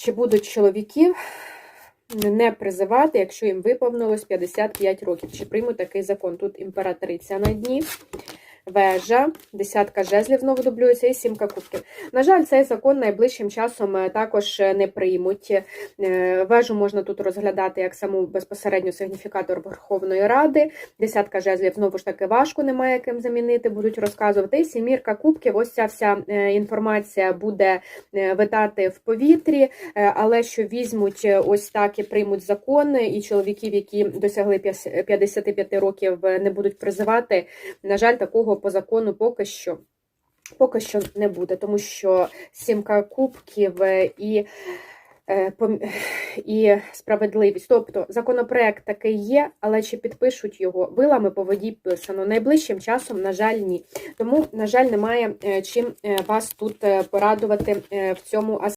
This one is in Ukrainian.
Чи будуть чоловіків не призивати, якщо їм виповнилось 55 років? Чи приймуть такий закон? Тут імператриця на дні, вежа, десятка жезлів знову дублюється і сімка кубків. На жаль, цей закон найближчим часом е, також е, не приймуть. Е, Вежу можна тут розглядати як саму безпосередньо сигніфікатор Верховної Ради. Десятка жезлів знову ж таки важко, немає ким замінити, будуть розказувати. І сімірка кубків, ось ця вся інформація буде витати в повітрі, але що візьмуть ось так і приймуть закони, і чоловіків, які досягли п'яс- 55 років, не будуть призивати. На жаль, такого по закону поки що. Поки що не буде, тому що сімка кубків е, і, е, і справедливість. Тобто законопроект такий є, але чи підпишуть його вилами по воді писано. Найближчим часом, на жаль, ні. Тому, на жаль, немає е, чим вас тут порадувати в цьому